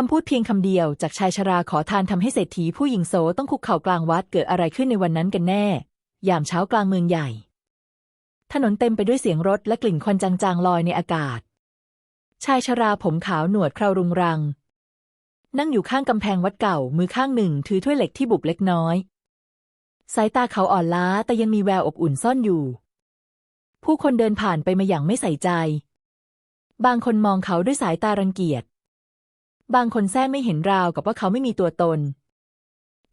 คำพูดเพียงคำเดียวจากชายชราขอทานทำให้เศรษฐีผู้หญิงโสต้องคุกเข่ากลางวัดเกิดอะไรขึ้นในวันนั้นกันแน่ ยามเช้ากลางเมืองใหญ่ ถนนเต็มไปด้วยเสียงรถและกลิ่นควันจางๆลอยในอากาศ ชายชราผมขาวหนวดเครารุงรัง นั่งอยู่ข้างกำแพงวัดเก่า มือข้างหนึ่งถือถ้วยเหล็กที่บุบเล็กน้อย สายตาเขาอ่อนล้าแต่ยังมีแววอบอุ่นซ่อนอยู่ ผู้คนเดินผ่านไปมาอย่างไม่ใส่ใจ บางคนมองเขาด้วยสายตารังเกียจ บางคนแท้ไม่เห็นราวกับว่าเขาไม่มีตัวตน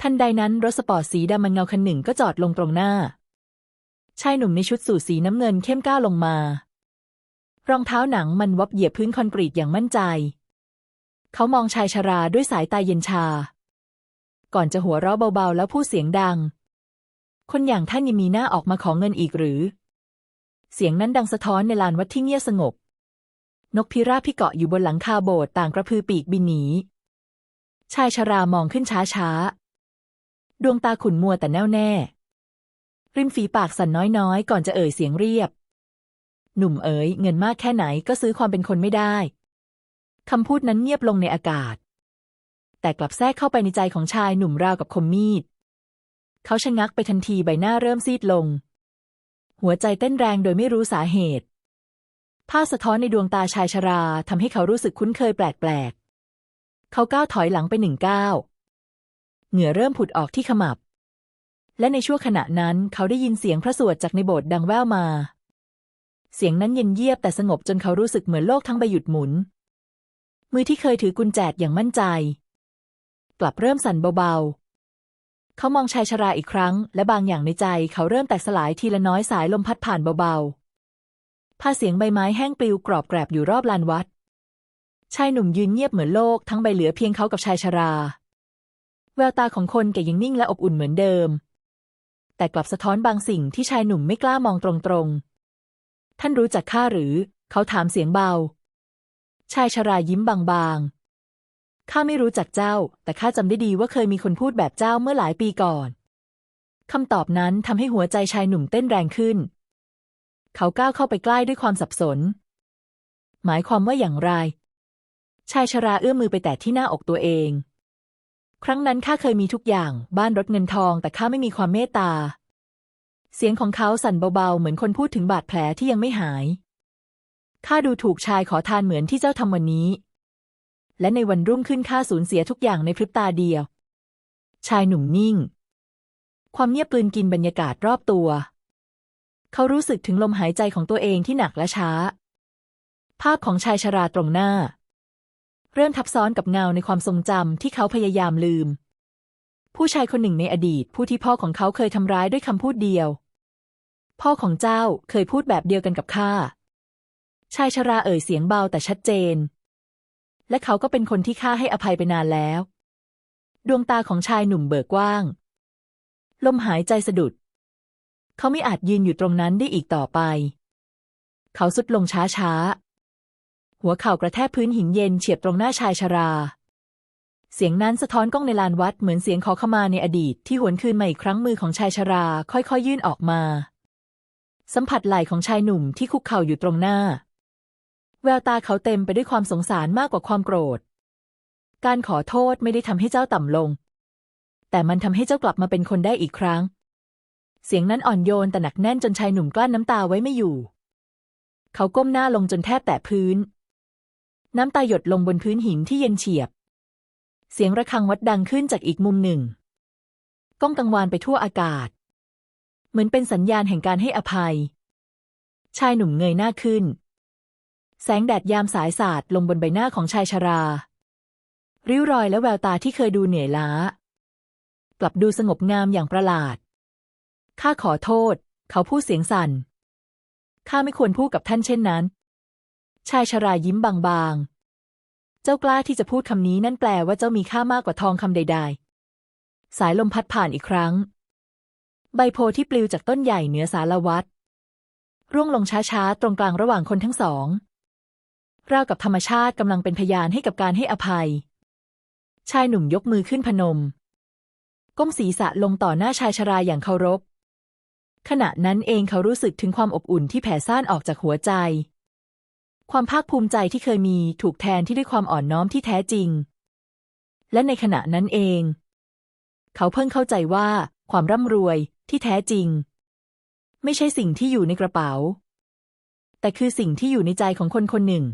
ทันใดนั้นรถสปอร์ตสีดำมันเงาคันหนึ่งก็จอดลงตรงหน้า ชายหนุ่มในชุดสูทสีน้ำเงินเข้มก้าวลงมา รองเท้าหนังมันวับเหยียบพื้นคอนกรีตอย่างมั่นใจ เขามองชายชราด้วยสายตาเย็นชา ก่อนจะหัวเราะเบาๆ แล้วพูดเสียงดัง คนอย่างท่านยังมีหน้าออกมาขอเงินอีกหรือ เสียงนั้นดังสะท้อนในลานวัดที่เงียบสงบ นกพิราบที่เกาะอยู่บนหลังคาโบสถ์ต่างกระพือปีกบินหนี ชายชรามองขึ้นช้าๆดวงตาขุ่นมัวแต่แน่วแน่ ริมฝีปากสั่นน้อยๆ ก่อนจะเอ่ยเสียงเรียบ หนุ่มเอ๋ยเงินมากแค่ไหนก็ซื้อความเป็นคนไม่ได้ คำพูดนั้นเงียบลงในอากาศ แต่กลับแทรกเข้าไปในใจของชายหนุ่มราวกับคมมีด เขาชะงักไปทันทีใบหน้าเริ่มซีดลง หัวใจเต้นแรงโดยไม่รู้สาเหตุ ภาพสะท้อนในดวงตาชายชราทำให้เขารู้สึกคุ้นเคยแปลกๆ เขาก้าวถอยหลังไปหนึ่งก้าวเหงื่อเริ่มผุดออกที่ขมับ และในช่วงขณะนั้นเขาได้ยินเสียงพระสวดจากในโบสถ์ดังแว่วมา เสียงนั้นเย็นเยียบแต่สงบจนเขารู้สึกเหมือนโลกทั้งใบหยุดหมุน มือที่เคยถือกุญแจอย่างมั่นใจ กลับเริ่มสั่นเบาๆ เขามองชายชราอีกครั้ง และบางอย่างในใจเขาเริ่มแตกสลายทีละน้อยสายลมพัดผ่านเบาๆ ผ้าเสียงใบไม้แห้งปลิวกรอบแกรบอยู่รอบลานวัด ชายหนุ่มยืนเงียบเหมือนโลกทั้งใบเหลือเพียงเขากับชายชรา แววตาของคนแก่ยังนิ่งและอบอุ่นเหมือนเดิม แต่กลับสะท้อนบางสิ่งที่ชายหนุ่มไม่กล้ามองตรงๆ ท่านรู้จักข้าหรือ เขาถามเสียงเบา ชายชรายิ้มบางๆ ข้าไม่รู้จักเจ้า แต่ข้าจำได้ดีว่าเคยมีคนพูดแบบเจ้าเมื่อหลายปีก่อนคำตอบนั้นทำให้หัวใจชายหนุ่มเต้นแรงขึ้น เขาก้าวเข้าไปใกล้ด้วยความสับสน หมายความว่าอย่างไร ชายชราเอื้อมมือไปแตะที่หน้าอกตัวเอง ครั้งนั้นข้าเคยมีทุกอย่าง บ้านรถเงินทอง แต่ข้าไม่มีความเมตตา เสียงของเขาสั่นเบาๆ เหมือนคนพูดถึงบาดแผลที่ยังไม่หาย ข้าดูถูกชายขอทานเหมือนที่เจ้าทำวันนี้ และในวันรุ่งขึ้นข้าสูญเสียทุกอย่างในพริบตาเดียว ชายหนุ่มนิ่ง ความเงียบกลืนกินบรรยากาศรอบตัว เขารู้สึกถึงลมหายใจของตัวเองที่หนักและช้า ภาพของชายชราตรงหน้า เริ่มทับซ้อนกับเงาในความทรงจำที่เขาพยายามลืม ผู้ชายคนหนึ่งในอดีตผู้ที่พ่อของเขาเคยทำร้ายด้วยคำพูดเดียว พ่อของเจ้าเคยพูดแบบเดียวกันกับข้าชายชราเอ่ยเสียงเบาแต่ชัดเจน และเขาก็เป็นคนที่ข้าให้อภัยไปนานแล้ว ดวงตาของชายหนุ่มเบิกกว้าง ลมหายใจสะดุด เขาไม่อาจยืนอยู่ตรงนั้นได้อีกต่อไป เขาสุดลงช้าๆ หัวเข่ากระแทกพื้นหินเย็นเฉียบตรงหน้าชายชรา เสียงนั้นสะท้อนก้องในลานวัดเหมือนเสียงขอขมาในอดีตที่หวนคืนมาอีกครั้งมือของชายชรา ค่อยๆยื่นออกมา สัมผัสไหล่ของชายหนุ่มที่คุกเข่าอยู่ตรงหน้า แววตาเขาเต็มไปด้วยความสงสารมากกว่าความโกรธ การขอโทษไม่ได้ทำให้เจ้าต่ำลง แต่มันทำให้เจ้ากลับมาเป็นคนได้อีกครั้ง เสียงนั้นอ่อนโยนแต่หนักแน่นจนชายหนุ่มกลั้นน้ำตาไว้ไม่อยู่ เขาก้มหน้าลงจนแทบแตะพื้น น้ำตาหยดลงบนพื้นหินที่เย็นเฉียบ เสียงระฆังวัดดังขึ้นจากอีกมุมหนึ่ง ก้องกังวานไปทั่วอากาศ เหมือนเป็นสัญญาณแห่งการให้อภัย ชายหนุ่มเงยหน้าขึ้น แสงแดดยามสายสาดลงบนใบหน้าของชายชรา ริ้วรอยและแววตาที่เคยดูเหนื่อยล้า กลับดูสงบงามอย่างประหลาด ข้าขอโทษ เขาพูดเสียงสั่น ข้าไม่ควรพูดกับท่านเช่นนั้น ชายชรายิ้มบางๆ เจ้ากล้าที่จะพูดคำนี้นั่นแปลว่าเจ้ามีค่ามากกว่าทองคำใด ๆ สายลมพัดผ่านอีกครั้ง ใบโพธิ์ที่ปลิวจากต้นใหญ่เหนือสารวัตรร่วงลงช้าๆ ตรงกลางระหว่างคนทั้งสองราวกับธรรมชาติกำลังเป็นพยานให้กับการให้อภัย ชายหนุ่มยกมือขึ้นพนม ก้มศีรษะลงต่อหน้าชายชราอย่างเคารพ ขณะนั้นเองเขารู้สึกถึงความอบอุ่นที่แผ่ซ่านออกจากหัวใจ ความภาคภูมิใจที่เคยมีถูกแทนที่ด้วยความอ่อนน้อมที่แท้จริง และในขณะนั้นเอง เขาเพิ่งเข้าใจว่า ความร่ำรวยที่แท้จริง ไม่ใช่สิ่งที่อยู่ในกระเป๋า แต่คือสิ่งที่อยู่ในใจของคนคนหนึ่ง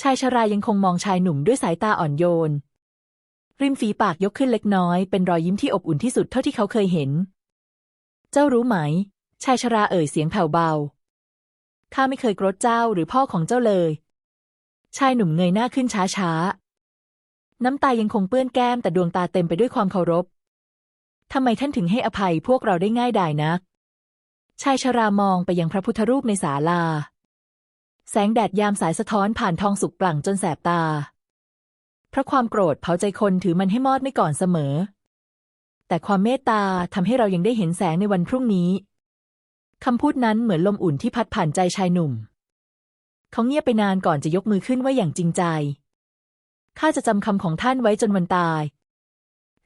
ชายชรายังคงมองชายหนุ่มด้วยสายตาอ่อนโยน ริมฝีปากยกขึ้นเล็กน้อยเป็นรอยยิ้มที่อบอุ่นที่สุดเท่าที่เขาเคยเห็น เจ้ารู้ไหม ชายชราเอ่ยเสียงแผ่วเบา ข้าไม่เคยโกรธเจ้าหรือพ่อของเจ้าเลย ชายหนุ่มเงยหน้าขึ้นช้าๆน้ำตายังคงเปื้อนแก้มแต่ดวงตาเต็มไปด้วยความเคารพ ทำไมท่านถึงให้อภัยพวกเราได้ง่ายดายนัก ชายชรามองไปยังพระพุทธรูปในศาลา แสงแดดยามสายสะท้อนผ่านทองสุกปลั่งจนแสบตา เพราะความโกรธเผาใจคนถือมันให้มอดไม่ก่อนเสมอ แต่ความเมตตาทำให้เรายังได้เห็นแสงในวันพรุ่งนี้คำพูดนั้นเหมือนลมอุ่นที่พัดผ่านใจชายหนุ่ม เขาเงียบไปนานก่อนจะยกมือขึ้นว่าอย่างจริงใจ ข้าจะจำคำของท่านไว้จนวันตาย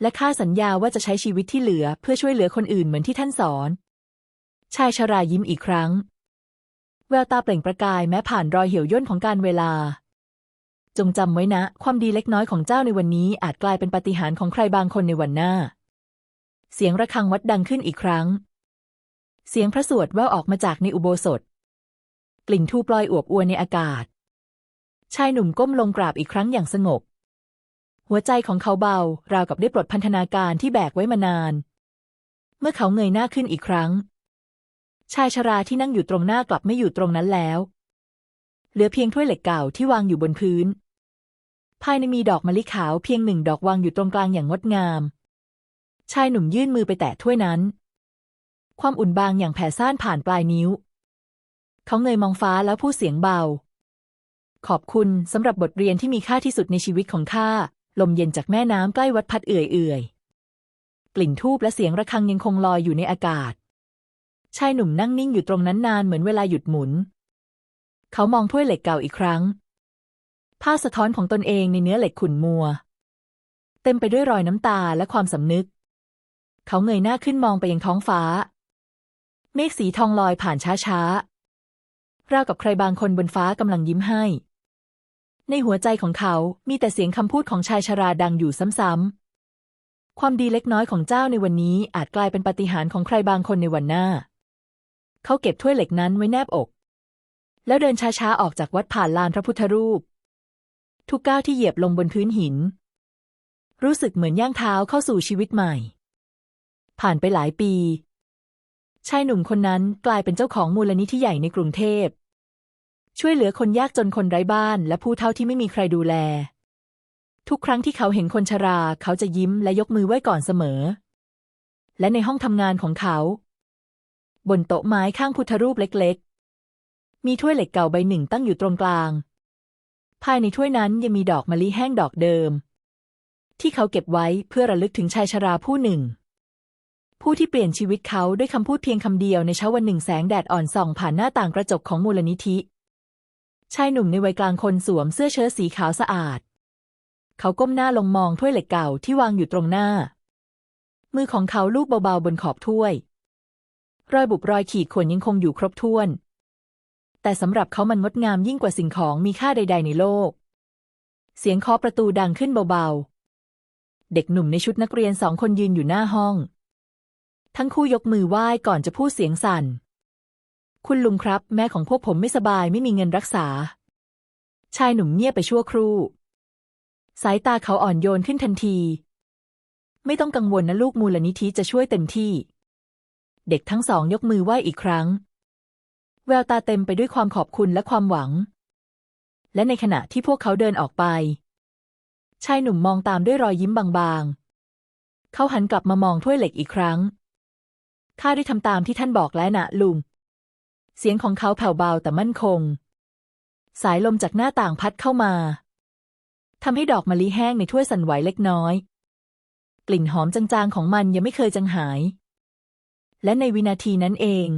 และข้าสัญญาว่าจะใช้ชีวิตที่เหลือเพื่อช่วยเหลือคนอื่นเหมือนที่ท่านสอน ชายชรายิ้มอีกครั้ง แววตาเปล่งประกายแม้ผ่านรอยเหี่ยวย่นของการเวลา จงจำไว้นะ ความดีเล็กน้อยของเจ้าในวันนี้อาจกลายเป็นปาฏิหาริย์ของใครบางคนในวันหน้า เสียงระฆังวัดดังขึ้นอีกครั้ง เสียงพระสวดแว่วออกมาจากในอุโบสถ กลิ่นทูปลอยอวบอวนในอากาศ ชายหนุ่มก้มลงกราบอีกครั้งอย่างสงบ หัวใจของเขาเบา ราวกับได้ปลดพันธนาการที่แบกไว้มานาน เมื่อเขาเงยหน้าขึ้นอีกครั้ง ชายชราที่นั่งอยู่ตรงหน้ากลับไม่อยู่ตรงนั้นแล้ว เหลือเพียงถ้วยเหล็กเก่าที่วางอยู่บนพื้น ภายในมีดอกมะลิขาวเพียงหนึ่งดอกวางอยู่ตรงกลางอย่างงดงาม ชายหนุ่มยื่นมือไปแตะถ้วยนั้น ความอุ่นบางอย่างแผ่ซ่านผ่านปลายนิ้ว เขาเงยมองฟ้าแล้วพูดเสียงเบา ขอบคุณสำหรับบทเรียนที่มีค่าที่สุดในชีวิตของข้า ลมเย็นจากแม่น้ำใกล้วัดพัดเอื่อยๆ กลิ่นทูบและเสียงระฆังยังคงลอยอยู่ในอากาศ ชายหนุ่มนั่งนิ่งอยู่ตรงนั้นนานเหมือนเวลาหยุดหมุน เขามองถ้วยเหล็กเก่าอีกครั้ง ภาพสะท้อนของตนเองในเนื้อเหล็กขุ่นมัว เต็มไปด้วยรอยน้ำตาและความสำนึก เขาเงยหน้าขึ้นมองไปยังท้องฟ้า เมฆสีทองลอยผ่านช้าๆราวกับใครบางคนบนฟ้ากำลังยิ้มให้ ในหัวใจของเขา มีแต่เสียงคำพูดของชายชราดังอยู่ซ้ำๆ ความดีเล็กน้อยของเจ้าในวันนี้อาจกลายเป็นปาฏิหาริย์ของใครบางคนในวันหน้า เขาเก็บถ้วยเหล็กนั้นไว้แนบอก แล้วเดินช้าๆ ออกจากวัดผ่านลานพระพุทธรูป ทุกก้าวที่เหยียบลงบนพื้นหิน รู้สึกเหมือนย่างเท้าเข้าสู่ชีวิตใหม่ ผ่านไปหลายปี ชายหนุ่มคนนั้นกลายเป็นเจ้าของมูลนิธิใหญ่ในกรุงเทพ ช่วยเหลือคนยากจนคนไร้บ้านและผู้เฒ่าที่ไม่มีใครดูแล ทุกครั้งที่เขาเห็นคนชรา เขาจะยิ้มและยกมือไหว้ก่อนเสมอ และในห้องทำงานของเขา บนโต๊ะไม้ข้างพุทธรูปเล็กๆ มีถ้วยเหล็กเก่าใบหนึ่งตั้งอยู่ตรงกลาง ภายในถ้วยนั้นยังมีดอกมะลิแห้งดอกเดิม ที่เขาเก็บไว้เพื่อระลึกถึงชายชราผู้หนึ่ง ผู้ที่เปลี่ยนชีวิตเขาด้วยคำพูดเพียงคำเดียวในเช้าวันหนึ่งแสงแดดอ่อนส่องผ่านหน้าต่างกระจกของมูลนิธิ ชายหนุ่มในวัยกลางคนสวมเสื้อเชิ้ตสีขาวสะอาด เขาก้มหน้าลงมองถ้วยเหล็กเก่าที่วางอยู่ตรงหน้า มือของเขาลูบเบาๆบนขอบถ้วย รอยบุบรอยขีดข่วนยังคงอยู่ครบถ้วน แต่สำหรับเขามันงดงามยิ่งกว่าสิ่งของมีค่าใด ๆ ในโลก เสียงเคาะประตูดังขึ้นเบาๆ เด็กหนุ่มในชุดนักเรียนสองคนยืนอยู่หน้าห้อง ทั้งคู่ยกมือไหว้ก่อนจะพูดเสียงสั่น คุณลุงครับ แม่ของพวกผมไม่สบายไม่มีเงินรักษา ชายหนุ่มเงียบไปชั่วครู่ สายตาเขาอ่อนโยนขึ้นทันที ไม่ต้องกังวลนะลูกมูลนิธิจะช่วยเต็มที่ เด็กทั้งสองยกมือไหว้อีกครั้ง แววตาเต็มไปด้วยความขอบคุณและความหวัง และในขณะที่พวกเขาเดินออกไป ชายหนุ่มมองตามด้วยรอยยิ้มบางๆ เขาหันกลับมามองถ้วยเหล็กอีกครั้ง ข้าได้ทำตามที่ท่านบอกแล้วนะลุง เสียงของเขาแผ่วเบาแต่มั่นคง สายลมจากหน้าต่างพัดเข้ามาทำให้ดอกมะลิแห้งในถ้วยสั่นไหวเล็กน้อย กลิ่นหอมจางๆของมันยังไม่เคยจางหาย และในวินาทีนั้นเอง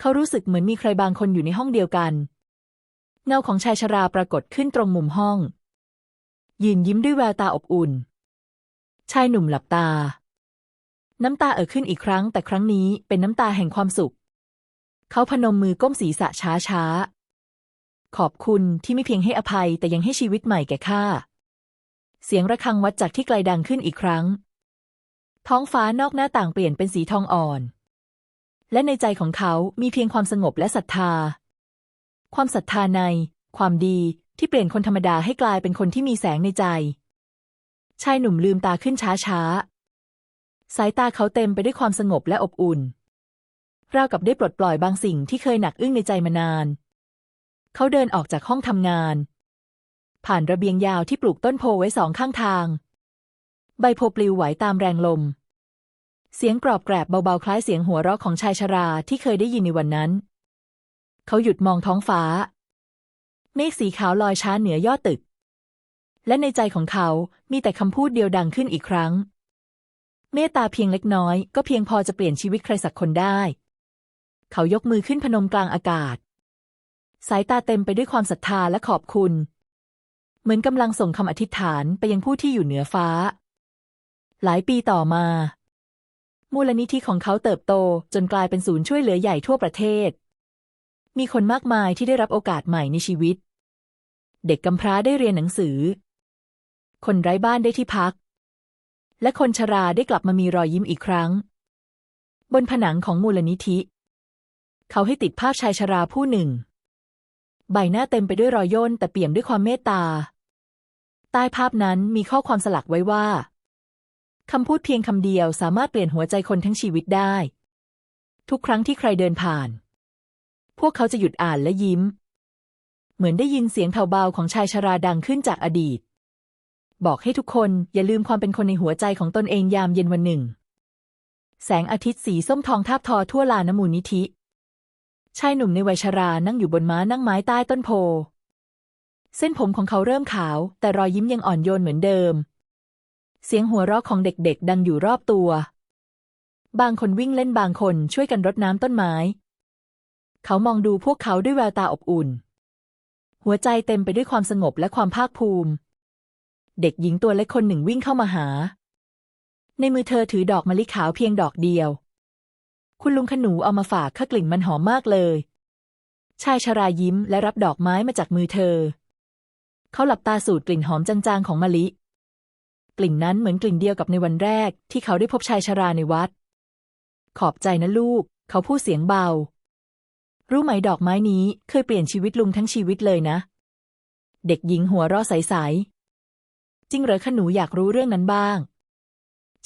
เขารู้สึกเหมือนมีใครบางคนอยู่ในห้องเดียวกัน เงาของชายชราปรากฏขึ้นตรงมุมห้อง ยืนยิ้มด้วยแววตาอบอุ่น ชายหนุ่มหลับตา น้ำตาเอ่อขึ้นอีกครั้ง แต่ครั้งนี้เป็นน้ำตาแห่งความสุข เขาพนมมือก้มศีรษะช้าๆขอบคุณที่ไม่เพียงให้อภัยแต่ยังให้ชีวิตใหม่แก่ข้า เสียงระฆังวัดจากที่ไกลดังขึ้นอีกครั้ง ท้องฟ้านอกหน้าต่างเปลี่ยนเป็นสีทองอ่อน และในใจของเขามีเพียงความสงบและศรัทธา ความศรัทธาใน ความดีที่เปลี่ยนคนธรรมดาให้กลายเป็นคนที่มีแสงในใจ ชายหนุ่มลืมตาขึ้นช้าๆ สายตาเขาเต็มไปด้วยความสงบและอบอุ่น ราวกับได้ปลดปล่อยบางสิ่งที่เคยหนักอึ้งในใจมานาน เขาเดินออกจากห้องทำงาน ผ่านระเบียงยาวที่ปลูกต้นโพไว้สองข้างทาง ใบโพปลิวไหวตามแรงลม เสียงกรอบแกรบเบาๆคล้ายเสียงหัวเราะของชายชราที่เคยได้ยินในวันนั้น เขาหยุดมองท้องฟ้า เมฆสีขาวลอยช้าเหนือยอดตึก และในใจของเขามีแต่คำพูดเดียวดังขึ้นอีกครั้ง เมตตาเพียงเล็กน้อยก็เพียงพอจะเปลี่ยนชีวิตใครสักคนได้ เขายกมือขึ้นพนมกลางอากาศ สายตาเต็มไปด้วยความศรัทธาและขอบคุณ เหมือนกำลังส่งคำอธิษฐานไปยังผู้ที่อยู่เหนือฟ้า หลายปีต่อมา มูลนิธิของเขาเติบโตจนกลายเป็นศูนย์ช่วยเหลือใหญ่ทั่วประเทศ มีคนมากมายที่ได้รับโอกาสใหม่ในชีวิต เด็กกำพร้าได้เรียนหนังสือ คนไร้บ้านได้ที่พัก และคนชราได้กลับมามีรอยยิ้มอีกครั้ง บนผนังของมูลนิธิ เขาให้ติดภาพชายชราผู้หนึ่ง ใบหน้าเต็มไปด้วยรอยย่นแต่เปี่ยมด้วยความเมตตา ใต้ภาพนั้นมีข้อความสลักไว้ว่าคำพูดเพียงคำเดียวสามารถเปลี่ยนหัวใจคนทั้งชีวิตได้ ทุกครั้งที่ใครเดินผ่าน พวกเขาจะหยุดอ่านและยิ้ม เหมือนได้ยินเสียงแผ่วเบาของชายชราดังขึ้นจากอดีต บอกให้ทุกคนอย่าลืมความเป็นคนในหัวใจของตนเองยามเย็นวันหนึ่ง แสงอาทิตย์สีส้มทองทาบทอทั่วลานมูลนิธิ ชายหนุ่มในวัยชรานั่งอยู่บนม้านั่งไม้ใต้ต้นโพ เส้นผมของเขาเริ่มขาว แต่รอยยิ้มยังอ่อนโยนเหมือนเดิม เสียงหัวเราะของเด็กๆ ดังอยู่รอบตัว บางคนวิ่งเล่นบางคนช่วยกันรดน้ำต้นไม้ เขามองดูพวกเขาด้วยแววตาอบอุ่น หัวใจเต็มไปด้วยความสงบและความภาคภูมิ เด็กหญิงตัวเล็กคนหนึ่งวิ่งเข้ามาหา ในมือเธอถือดอกมะลิขาวเพียงดอกเดียว คุณลุงขนูเอามาฝากข้ากลิ่นมันหอมมากเลย ชายชรายิ้มและรับดอกไม้มาจากมือเธอ เขาหลับตาสูดกลิ่นหอมจางๆของมะลิ กลิ่นนั้นเหมือนกลิ่นเดียวกับในวันแรก ที่เขาได้พบชายชราในวัด ขอบใจนะลูก เขาพูดเสียงเบา รู้ไหมดอกไม้นี้เคยเปลี่ยนชีวิตลุงทั้งชีวิตเลยนะเด็กหญิงหัวเราะใสๆ จริงเหรอขนูอยากรู้เรื่องนั้นบ้าง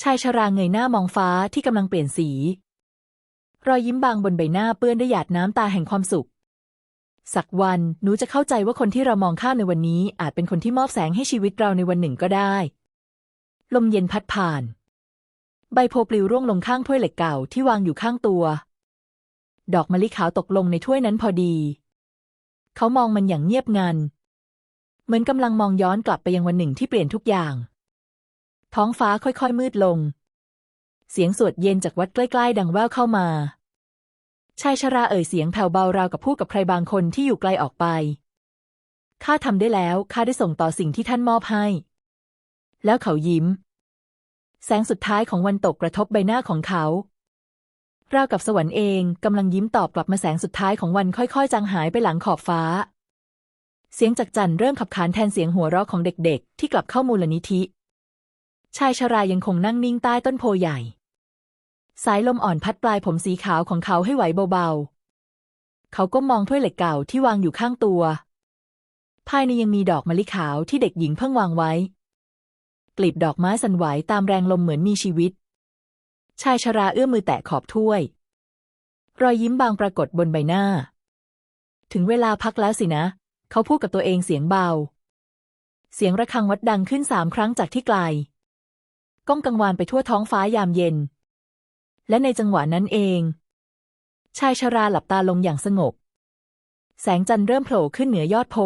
ชายชราเงยหน้ามองฟ้าที่กำลังเปลี่ยนสี รอยยิ้มบางบนใบหน้าเปื้อนด้วยหยาดน้ำตาแห่งความสุข สักวันหนูจะเข้าใจว่าคนที่เรามองข้ามในวันนี้ อาจเป็นคนที่มอบแสงให้ชีวิตเราในวันหนึ่งก็ได้ ลมเย็นพัดผ่าน ใบโพปลิวร่วงลงข้างถ้วยเหล็กเก่าที่วางอยู่ข้างตัว ดอกมะลิขาวตกลงในถ้วยนั้นพอดี เขามองมันอย่างเงียบงัน เหมือนกำลังมองย้อนกลับไปยังวันหนึ่งที่เปลี่ยนทุกอย่าง ท้องฟ้าค่อยๆ มืดลง เสียงสวดเย็นจากวัดใกล้ ๆ ดังแว่วเข้ามา ชายชราเอ่ยเสียงแผ่วเบาราวกับพูดกับใครบางคนที่อยู่ไกลออกไป ข้าทำได้แล้ว ข้าได้ส่งต่อสิ่งที่ท่านมอบให้ แล้วเขายิ้ม แสงสุดท้ายของวันตกกระทบใบหน้าของเขาราวกับสวรรค์เองกำลังยิ้มตอบกลับมาแสงสุดท้ายของวันค่อยๆ จางหายไปหลังขอบฟ้า เสียงจากจันเริ่มขับขานแทนเสียงหัวเราะของเด็กๆ ที่กลับเข้ามูลนิธิ ชายชรายังคงนั่งนิ่งใต้ต้นโพใหญ่ สายลมอ่อนพัดปลายผมสีขาวของเขาให้ไหวเบาๆ เขาก็มองถ้วยเหล็กเก่าที่วางอยู่ข้างตัว ภายในยังมีดอกมะลิขาวที่เด็กหญิงเพิ่งวางไว้ กลีบดอกไม้สั่นไหวตามแรงลมเหมือนมีชีวิต ชายชราเอื้อมมือแตะขอบถ้วย รอยยิ้มบางปรากฏบนใบหน้า ถึงเวลาพักแล้วสินะ เขาพูดกับตัวเองเสียงเบา เสียงระฆังวัดดังขึ้นสามครั้งจากที่ไกล ก้องกังวานไปทั่วท้องฟ้ายามเย็น และในจังหวะนั้นเอง ชายชราหลับตาลงอย่างสงบ แสงจันทร์เริ่มโผล่ขึ้นเหนือยอดโพ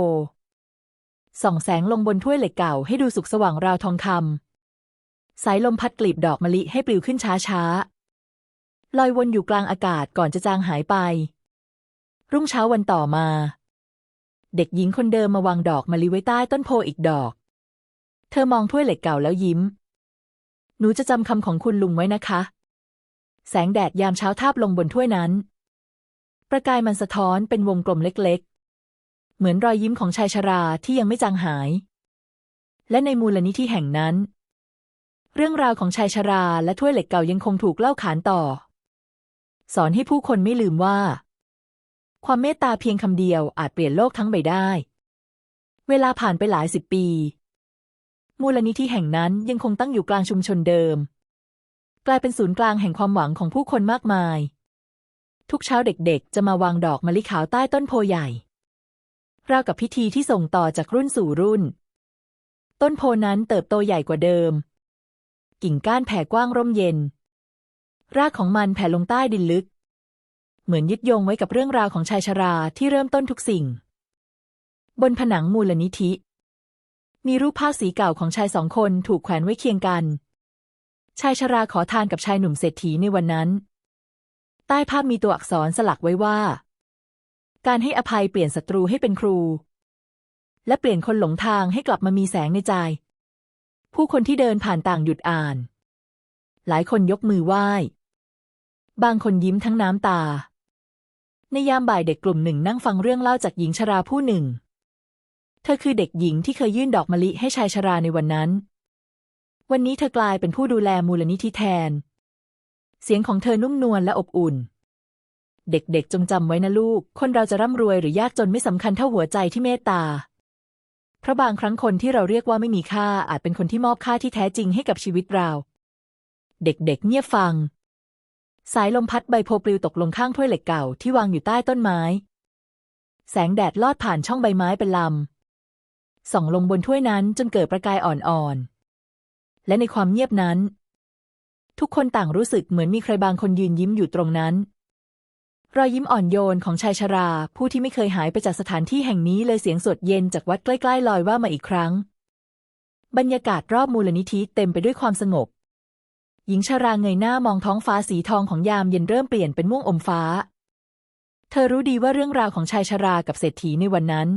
ส่องแสงลงบนถ้วยเหล็กเก่าให้ดูสุกสว่างราวทองคำสายลมพัดกลีบดอกมะลิให้ปลิวขึ้นช้าๆลอยวนอยู่กลางอากาศก่อนจะจางหายไป รุ่งเช้าวันต่อมา เด็กหญิงคนเดิมมาวางดอกมะลิไว้ใต้ต้นโพอีกดอก เธอมองถ้วยเหล็กเก่าแล้วยิ้ม หนูจะจำคำของคุณลุงไว้นะคะ แสงแดดยามเช้าทาบลงบนถ้วยนั้น ประกายมันสะท้อนเป็นวงกลมเล็กๆ เหมือนรอยยิ้มของชายชราที่ยังไม่จางหาย และในมูลนิธิแห่งนั้น เรื่องราวของชายชราและถ้วยเหล็กเก่ายังคงถูกเล่าขานต่อ สอนให้ผู้คนไม่ลืมว่า ความเมตตาเพียงคำเดียวอาจเปลี่ยนโลกทั้งใบได้ เวลาผ่านไปหลายสิบปี มูลนิธิแห่งนั้นยังคงตั้งอยู่กลางชุมชนเดิม กลายเป็นศูนย์กลางแห่งความหวังของผู้คนมากมาย ทุกเช้าเด็กๆ จะมาวางดอกมะลิขาวใต้ต้นโพใหญ่ราวกับพิธีที่ส่งต่อจากรุ่นสู่รุ่น ต้นโพนั้นเติบโตใหญ่กว่าเดิม กิ่งก้านแผ่กว้างร่มเย็น รากของมันแผ่ลงใต้ดินลึก เหมือนยึดโยงไว้กับเรื่องราวของชายชราที่เริ่มต้นทุกสิ่ง บนผนังมูลนิธิ มีรูปภาพสีเก่าของชายสองคนถูกแขวนไว้เคียงกัน ชายชราขอทานกับชายหนุ่มเศรษฐีในวันนั้น ใต้ภาพมีตัวอักษรสลักไว้ว่า การให้อภัยเปลี่ยนศัตรูให้เป็นครู และเปลี่ยนคนหลงทางให้กลับมามีแสงในใจ ผู้คนที่เดินผ่านต่างหยุดอ่าน หลายคนยกมือไหว้บางคนยิ้มทั้งน้ำตา ในยามบ่ายเด็กกลุ่มหนึ่งนั่งฟังเรื่องเล่าจากหญิงชราผู้หนึ่ง เธอคือเด็กหญิงที่เคยยื่นดอกมะลิให้ชายชราในวันนั้น วันนี้เธอกลายเป็นผู้ดูแลมูลนิธิแทน เสียงของเธอนุ่มนวลและอบอุ่น เด็กๆจงจำไว้นะลูก คนเราจะร่ำรวยหรือยากจนไม่สำคัญเท่าหัวใจที่เมตตา เพราะบางครั้งคนที่เราเรียกว่าไม่มีค่าอาจเป็นคนที่มอบค่าที่แท้จริงให้กับชีวิตเรา เด็กๆเงียบฟัง สายลมพัดใบโพปลิวตกลงข้างถ้วยเหล็กเก่าที่วางอยู่ใต้ต้นไม้ แสงแดดลอดผ่านช่องใบไม้เป็นลำส่องลงบนถ้วยนั้นจนเกิดประกายอ่อนๆ และในความเงียบนั้น ทุกคนต่างรู้สึกเหมือนมีใครบางคนยืนยิ้มอยู่ตรงนั้น รอยยิ้มอ่อนโยนของชายชรา ผู้ที่ไม่เคยหายไปจากสถานที่แห่งนี้เลยเสียงสดเย็นจากวัดใกล้ๆลอยว่ามาอีกครั้ง บรรยากาศรอบมูลนิธิเต็มไปด้วยความสงบ หญิงชราเงยหน้ามองท้องฟ้าสีทองของยามเย็นเริ่มเปลี่ยนเป็นม่วงอมฟ้า เธอรู้ดีว่าเรื่องราวของชายชรากับเศรษฐีในวันนั้น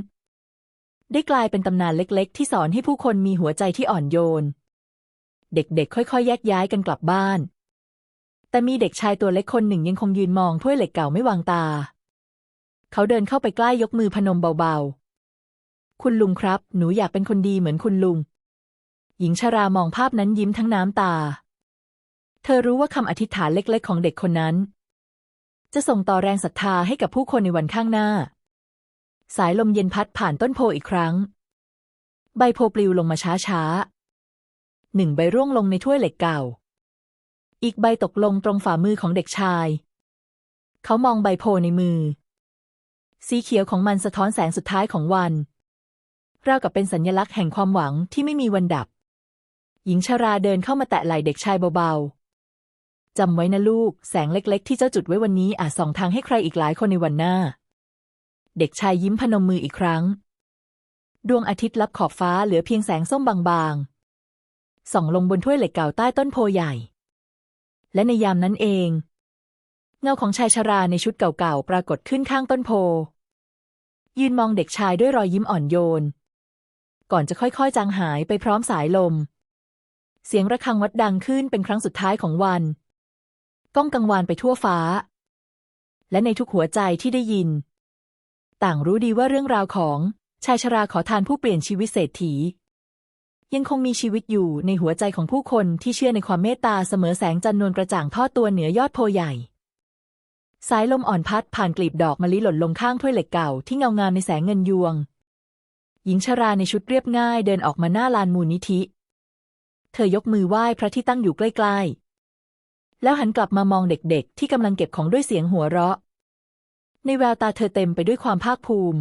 ได้กลายเป็นตำนานเล็กๆ ที่สอนให้ผู้คนมีหัวใจที่อ่อนโยน เด็กๆ ค่อยๆ แยกย้ายกันกลับบ้าน แต่มีเด็กชายตัวเล็กคนหนึ่งยังคงยืนมองถ้วยเหล็กเก่าไม่วางตา เขาเดินเข้าไปใกล้ยกมือพนมเบาๆ คุณลุงครับ หนูอยากเป็นคนดีเหมือนคุณลุง หญิงชรามองภาพนั้นยิ้มทั้งน้ำตา เธอรู้ว่าคำอธิษฐานเล็ก ๆ ของเด็กคนนั้น จะส่งต่อแรงศรัทธาให้กับผู้คนในวันข้างหน้า สายลมเย็นพัดผ่านต้นโพอีกครั้ง ใบโพปลิวลงมาช้าๆหนึ่งใบร่วงลงในถ้วยเหล็กเก่า อีกใบตกลงตรงฝ่ามือของเด็กชาย เขามองใบโพในมือ สีเขียวของมันสะท้อนแสงสุดท้ายของวันราวกับเป็นสัญลักษณ์แห่งความหวังที่ไม่มีวันดับ หญิงชราเดินเข้ามาแตะไหล่เด็กชายเบาๆ จำไว้นะลูก แสงเล็กๆ ที่เจ้าจุดไว้วันนี้อาจส่องทางให้ใครอีกหลายคนในวันหน้า เด็กชายยิ้มพนมมืออีกครั้ง ดวงอาทิตย์ลับขอบฟ้าเหลือเพียงแสงส้มบางๆ ส่องลงบนถ้วยเหล็กเก่าใต้ต้นโพใหญ่ และในยามนั้นเอง เงาของชายชราในชุดเก่าๆ ปรากฏขึ้นข้างต้นโพ ยืนมองเด็กชายด้วยรอยยิ้มอ่อนโยน ก่อนจะค่อยๆ จางหายไปพร้อมสายลม เสียงระฆังวัดดังขึ้นเป็นครั้งสุดท้ายของวัน ก้องกังวานไปทั่วฟ้า และในทุกหัวใจที่ได้ยิน ต่างรู้ดีว่าเรื่องราวของชายชราขอทานผู้เปลี่ยนชีวิตเศรษฐี ยังคงมีชีวิตอยู่ในหัวใจของผู้คนที่เชื่อในความเมตตาเสมอแสงจันนวลกระจ่างทอดตัวเหนือยอดโพใหญ่ สายลมอ่อนพัดผ่านกลีบดอกมะลิหล่นลงข้างถ้วยเหล็กเก่าที่เงางามในแสงเงินยวง หญิงชราในชุดเรียบง่ายเดินออกมาหน้าลานมูลนิธิ เธอยกมือไหว้พระที่ตั้งอยู่ใกล้ๆ แล้วหันกลับมามองเด็กๆ ที่กำลังเก็บของด้วยเสียงหัวเราะ ในแววตาเธอเต็มไปด้วยความภาคภูมิ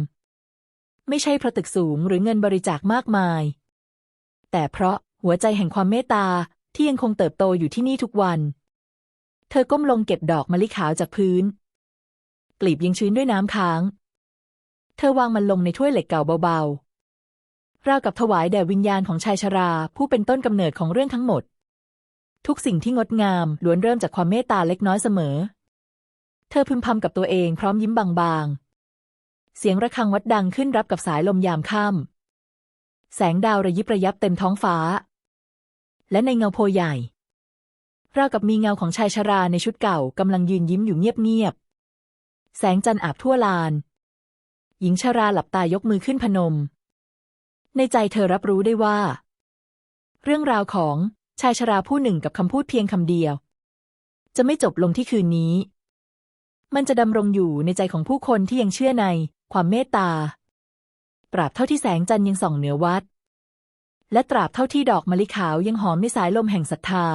ไม่ใช่เพราะตึกสูงหรือเงินบริจาคมากมาย แต่เพราะหัวใจแห่งความเมตตาที่ยังคงเติบโตอยู่ที่นี่ทุกวัน เธอก้มลงเก็บดอกมะลิขาวจากพื้น กลีบยังชื้นด้วยน้ำค้าง เธอวางมันลงในถ้วยเหล็กเก่าเบาๆราวกับถวายแด่วิญญาณของชายชราผู้เป็นต้นกำเนิดของเรื่องทั้งหมด ทุกสิ่งที่งดงามล้วนเริ่มจากความเมตตาเล็กน้อยเสมอ เธอพึมพำกับตัวเองพร้อมยิ้มบางๆ เสียงระฆังวัดดังขึ้นรับกับสายลมยามค่ำแสงดาวระยิบระยับเต็มท้องฟ้า และในเงาโพใหญ่ราวกับมีเงาของชายชราในชุดเก่ากำลังยืนยิ้มอยู่เงียบๆ แสงจันทร์อาบทั่วลาน หญิงชราหลับตายกมือขึ้นพนม ในใจเธอรับรู้ได้ว่า เรื่องราวของ ชายชราผู้หนึ่งกับคำพูดเพียงคำเดียว จะไม่จบลงที่คืนนี้ มันจะดำรงอยู่ในใจของผู้คนที่ยังเชื่อในความเมตตา ตราบเท่าที่แสงจันทร์ยังส่องเหนือวัด และตราบเท่าที่ดอกมะลิขาวยังหอมในสายลมแห่งศรัทธา